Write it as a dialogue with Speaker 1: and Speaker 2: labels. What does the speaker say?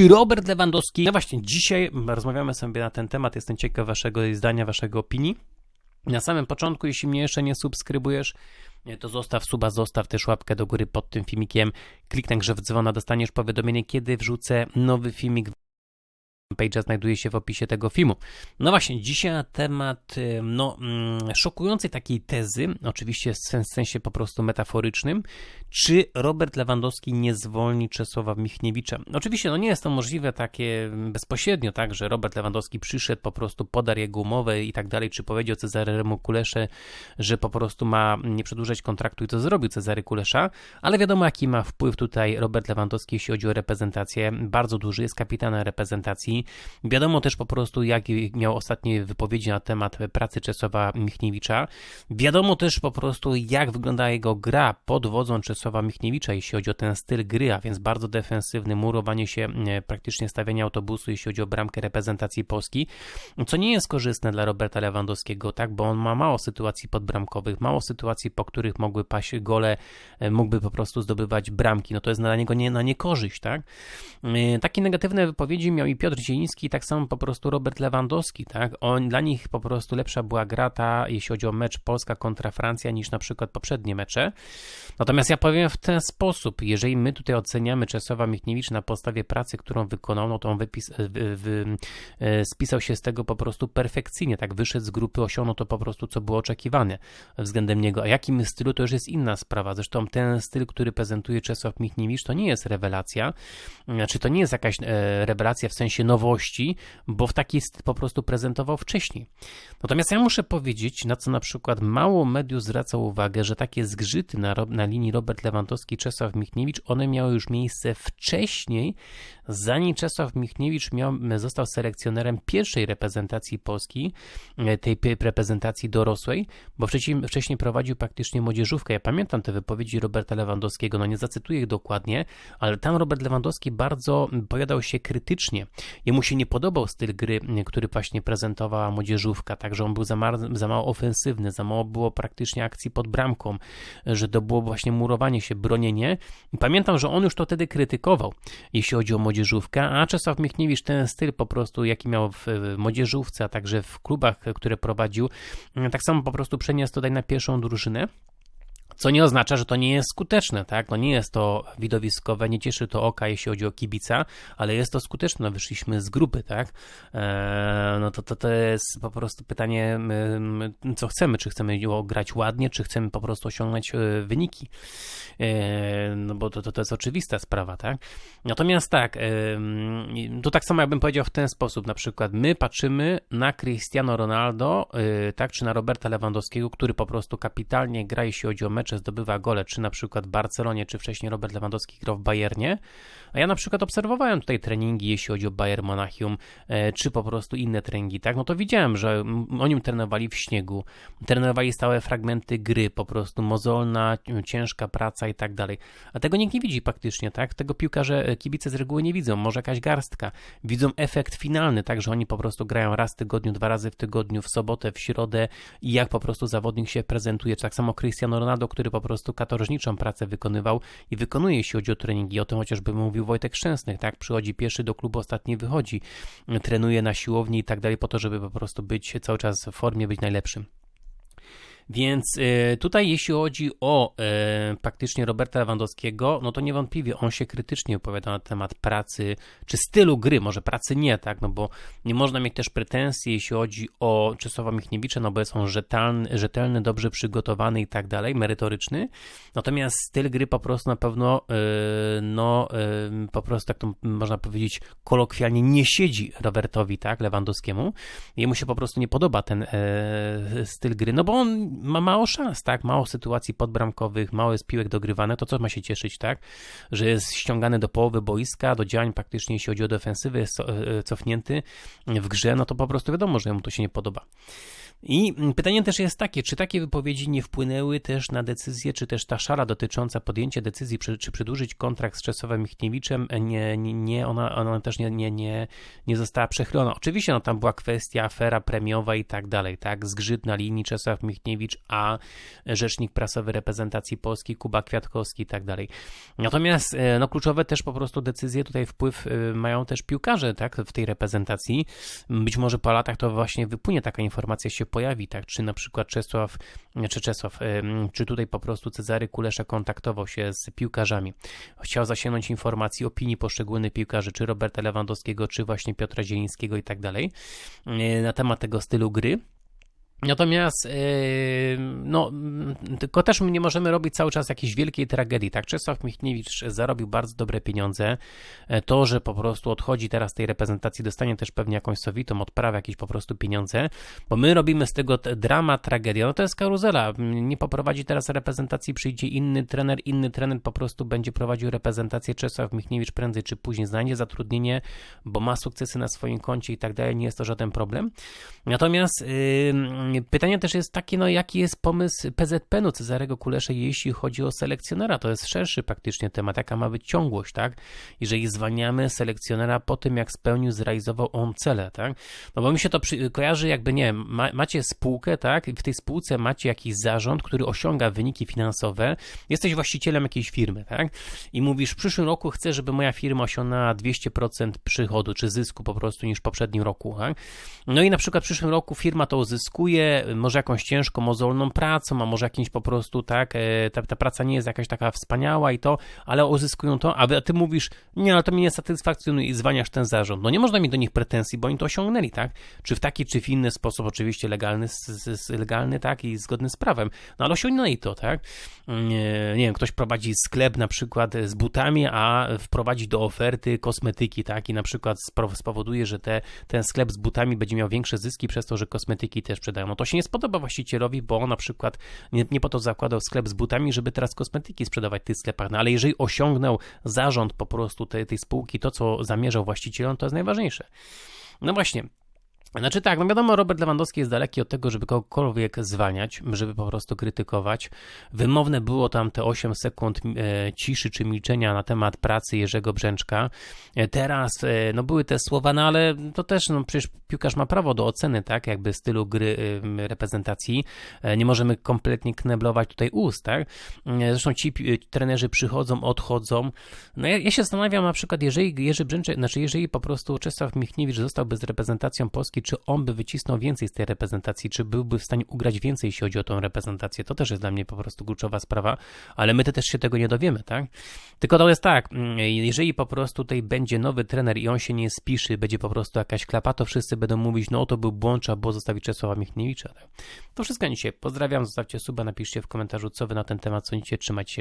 Speaker 1: Czy Robert Lewandowski... No właśnie, dzisiaj rozmawiamy sobie na ten temat, jestem ciekaw waszego zdania, waszego opinii. Na samym początku, jeśli mnie jeszcze nie subskrybujesz, to zostaw suba, zostaw też łapkę do góry pod tym filmikiem. Kliknij grze w dzwona, dostaniesz powiadomienie, kiedy wrzucę nowy filmik Page znajduje się w opisie tego filmu. No właśnie, dzisiaj na temat y, no, mm, szokującej takiej tezy, oczywiście w sensie po prostu metaforycznym, czy Robert Lewandowski nie zwolni Czesława Michniewicza. Oczywiście no nie jest to możliwe takie bezpośrednio, tak, że Robert Lewandowski przyszedł, po prostu podarł jego umowę i tak dalej, czy powiedział Cezaremu Kulesze, że po prostu ma nie przedłużać kontraktu i to zrobił Cezary Kulesza, ale wiadomo jaki ma wpływ tutaj Robert Lewandowski, jeśli chodzi o reprezentację, bardzo duży, jest kapitanem reprezentacji, Wiadomo też po prostu, jak miał ostatnie wypowiedzi na temat pracy Czesława Michniewicza. Wiadomo też po prostu, jak wygląda jego gra pod wodzą Czesława Michniewicza, jeśli chodzi o ten styl gry, a więc bardzo defensywny, murowanie się, e, praktycznie stawianie autobusu, jeśli chodzi o bramkę reprezentacji Polski, co nie jest korzystne dla Roberta Lewandowskiego, tak, bo on ma mało sytuacji podbramkowych, mało sytuacji, po których mogły paść gole, e, mógłby po prostu zdobywać bramki, no to jest dla niego nie, na niekorzyść, tak. E, takie negatywne wypowiedzi miał i Piotr Zieliński, tak samo po prostu Robert Lewandowski, tak? On, dla nich po prostu lepsza była gra ta, jeśli chodzi o mecz Polska kontra Francja, niż na przykład poprzednie mecze. Natomiast ja powiem w ten sposób, jeżeli my tutaj oceniamy Czesława Michniewicz na podstawie pracy, którą wykonał, no to on wypis, wy, wy, e, spisał się z tego po prostu perfekcyjnie, tak? Wyszedł z grupy, osiągnął to po prostu, co było oczekiwane względem niego. A jakim stylu, to już jest inna sprawa. Zresztą ten styl, który prezentuje Czesław Michniewicz, to nie jest rewelacja, znaczy to nie jest jakaś e, rewelacja w sensie nowości, bo w taki po prostu prezentował wcześniej. Natomiast ja muszę powiedzieć, na co na przykład mało mediów zwraca uwagę, że takie zgrzyty na, na linii Robert Lewandowski-Czesław Michniewicz, one miały już miejsce wcześniej, zanim Czesław Michniewicz miał, został selekcjonerem pierwszej reprezentacji Polski, e, tej reprezentacji dorosłej, bo wcześniej, wcześniej prowadził praktycznie młodzieżówkę. Ja pamiętam te wypowiedzi Roberta Lewandowskiego, no nie zacytuję ich dokładnie, ale tam Robert Lewandowski bardzo powiadał się krytycznie. Jemu się nie podobał styl gry, który właśnie prezentowała młodzieżówka, także on był za, za mało ofensywny, za mało było praktycznie akcji pod bramką, że to było właśnie murowanie się, bronienie. I pamiętam, że on już to wtedy krytykował, jeśli chodzi o młodzieżówkę, a Czesław Michniewicz ten styl po prostu, jaki miał w młodzieżówce, a także w klubach, które prowadził, tak samo po prostu przeniósł tutaj na pierwszą drużynę. Co nie oznacza, że to nie jest skuteczne, tak? No nie jest to widowiskowe, nie cieszy to oka, jeśli chodzi o kibica, ale jest to skuteczne. No wyszliśmy z grupy, tak? Eee, no to, to, to jest po prostu pytanie, co chcemy. Czy chcemy grać ładnie, czy chcemy po prostu osiągnąć e, wyniki. Eee, no bo to, to, to jest oczywista sprawa, tak? Natomiast tak, to tak samo jakbym powiedział w ten sposób, na przykład my patrzymy na Cristiano Ronaldo, e, tak, czy na Roberta Lewandowskiego, który po prostu kapitalnie gra, jeśli chodzi o mecz mecze zdobywa gole, czy na przykład w Barcelonie, czy wcześniej Robert Lewandowski grał w Bayernie, a ja na przykład obserwowałem tutaj treningi, jeśli chodzi o Bayern Monachium, e, czy po prostu inne treningi, tak, no to widziałem, że oni trenowali w śniegu, trenowali stałe fragmenty gry, po prostu mozolna, ciężka praca i tak dalej, a tego nikt nie widzi praktycznie, tak, tego piłkarze, e, kibice z reguły nie widzą, może jakaś garstka, widzą efekt finalny, tak, że oni po prostu grają raz w tygodniu, dwa razy w tygodniu, w sobotę, w środę. I jak po prostu zawodnik się prezentuje, tak samo Cristiano Ronaldo, który po prostu katorżniczą pracę wykonywał i wykonuje, jeśli chodzi o treningi. O tym chociażby mówił Wojtek Szczęsnych, tak? Przychodzi pierwszy do klubu, ostatni wychodzi, trenuje na siłowni i tak dalej, po to, żeby po prostu być cały czas w formie, być najlepszym. Więc y, tutaj jeśli chodzi o y, praktycznie Roberta Lewandowskiego, no to niewątpliwie on się krytycznie opowiada na temat pracy, czy stylu gry, może pracy nie, tak, no bo nie można mieć też pretensji, jeśli chodzi o Czesława Michniewicza, no bo jest on rzetelny, rzetelny dobrze przygotowany i tak dalej, merytoryczny, natomiast styl gry po prostu na pewno, y, no po prostu tak to można powiedzieć kolokwialnie nie siedzi Robertowi, tak, Lewandowskiemu, jemu się po prostu nie podoba ten styl gry, no bo on ma mało szans, tak? Mało sytuacji podbramkowych, mało jest piłek dogrywane, to co ma się cieszyć, tak? Że jest ściągany do połowy boiska, do działań praktycznie, jeśli chodzi o defensywę, jest e, cofnięty w grze, no to po prostu wiadomo, że mu to się nie podoba. I pytanie też jest takie, czy takie wypowiedzi nie wpłynęły też na decyzję, czy też ta szara dotycząca podjęcia decyzji, czy przedłużyć kontrakt z Czesławem Michniewiczem, nie, nie, nie ona, ona też nie, nie, nie, nie została przechylona. Oczywiście no, tam była kwestia afera premiowa i tak dalej, tak, zgrzyt na linii Czesław Michniewicz, a rzecznik prasowy reprezentacji Polski, Kuba Kwiatkowski i tak dalej. Natomiast e, no, kluczowe też po prostu decyzje, tutaj wpływ e, mają też piłkarze, tak, w tej reprezentacji. Być może po latach to właśnie wypłynie taka informacja się pojawi, tak, czy na przykład Czesław, czy Czesław, czy tutaj po prostu Cezary Kulesza kontaktował się z piłkarzami. Chciał zasięgnąć informacji, opinii poszczególnych piłkarzy, czy Roberta Lewandowskiego, czy właśnie Piotra Zielińskiego i tak dalej, e, na temat tego stylu gry. Natomiast, yy, no, tylko też my nie możemy robić cały czas jakiejś wielkiej tragedii, tak? Czesław Michniewicz zarobił bardzo dobre pieniądze. E, to, że po prostu odchodzi teraz z tej reprezentacji, dostanie też pewnie jakąś sowitą odprawę, jakieś po prostu pieniądze, bo my robimy z tego drama, tragedia. No to jest karuzela. Nie poprowadzi teraz reprezentacji, przyjdzie inny trener, inny trener po prostu będzie prowadził reprezentację. Czesław Michniewicz prędzej czy później znajdzie zatrudnienie, bo ma sukcesy na swoim koncie i tak dalej. Nie jest to żaden problem. Natomiast, yy, Pytanie też jest takie, no jaki jest pomysł PZPN-u Cezarego Kulesza, jeśli chodzi o selekcjonera? To jest szerszy praktycznie temat, jaka ma być ciągłość, tak? Jeżeli zwalniamy selekcjonera po tym, jak spełnił, zrealizował on cele, tak? No bo mi się to przy, kojarzy jakby, nie wiem, ma, macie spółkę, tak? W tej spółce macie jakiś zarząd, który osiąga wyniki finansowe, jesteś właścicielem jakiejś firmy, tak? I mówisz, w przyszłym roku chcę, żeby moja firma osiągnęła 200% przychodu, czy zysku po prostu niż w poprzednim roku, tak? No i na przykład w przyszłym roku firma to uzyskuje, może jakąś ciężką, mozolną pracą, a może jakimś po prostu, tak, e, ta, ta praca nie jest jakaś taka wspaniała i to, ale uzyskują to, a ty mówisz, nie, ale to mnie nie satysfakcjonuje i zwaniasz ten zarząd. No nie można mieć do nich pretensji, bo oni to osiągnęli, tak? Czy w taki, czy w inny sposób, oczywiście legalny, legalny tak, i zgodny z prawem, no ale osiągnęli to, tak? Nie, nie wiem, ktoś prowadzi sklep na przykład z butami, a wprowadzi do oferty kosmetyki, tak? I na przykład spowoduje, że te, ten sklep z butami będzie miał większe zyski przez to, że kosmetyki też sprzedają no to się nie spodoba właścicielowi, bo na przykład nie, nie po to zakładał sklep z butami, żeby teraz kosmetyki sprzedawać w tych sklepach, no ale jeżeli osiągnął zarząd po prostu tej, tej spółki, to co zamierzał właścicielom, to jest najważniejsze. No właśnie, znaczy tak, no wiadomo, Robert Lewandowski jest daleki od tego, żeby kogokolwiek zwalniać, żeby po prostu krytykować. Wymowne było tam te 8 sekund e, ciszy czy milczenia na temat pracy Jerzego Brzęczka. E, teraz, e, no były te słowa, no ale to też, no przecież piłkarz ma prawo do oceny, tak, jakby stylu gry reprezentacji. Nie możemy kompletnie kneblować tutaj ust, tak. Zresztą ci trenerzy przychodzą, odchodzą. No ja, ja się zastanawiam na przykład, jeżeli Jerzy Brzęczek, znaczy jeżeli po prostu Czesław Michniewicz zostałby z reprezentacją Polski czy on by wycisnął więcej z tej reprezentacji, czy byłby w stanie ugrać więcej, jeśli chodzi o tą reprezentację. To też jest dla mnie po prostu kluczowa sprawa, ale my też się tego nie dowiemy, tak? Tylko to jest tak, mm, jeżeli po prostu tutaj będzie nowy trener i on się nie spiszy, będzie po prostu jakaś klapa, to wszyscy będą mówić, no to był błąd, trzeba było zostawić Czesława Michniewicza. Tak? To wszystko dzisiaj. Pozdrawiam, zostawcie suba, napiszcie w komentarzu, co wy na ten temat sądzicie, trzymajcie się.